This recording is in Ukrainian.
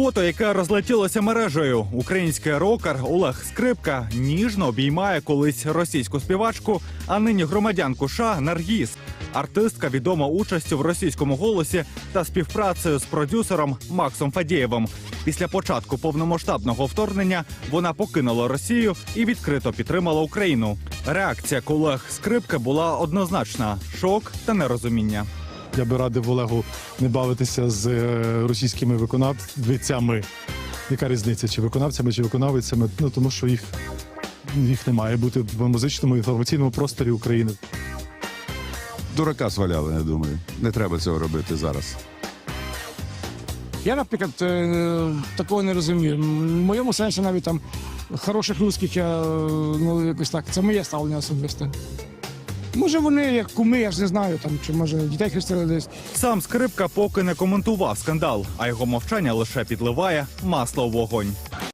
Фото, яке розлетілося мережею, український рокер Олег Скрипка ніжно обіймає колись російську співачку, а нині громадянку США Наргіз. Артистка відома участю в російському голосі та співпрацею з продюсером Максом Фадєєвим. Після початку повномасштабного вторгнення вона покинула Росію і відкрито підтримала Україну. Реакція колег Скрипки була однозначна: шок та нерозуміння. Я би радив Олегу не бавитися з е, російськими виконавцями. Яка різниця, чи виконавцями, чи виконавицями? Ну тому що їх, їх не має бути в музичному інформаційному просторі України. Дурака сваляли, я думаю. Не треба цього робити зараз. Я, наприклад, е, такого не розумію. В моєму сенсі навіть там хороших русських я е, ну якось так. Це моє ставлення особисте. Може, вони як куми, я ж не знаю, там, чи може дітей хрестили десь. Сам скрипка поки не коментував скандал, а його мовчання лише підливає масло в вогонь.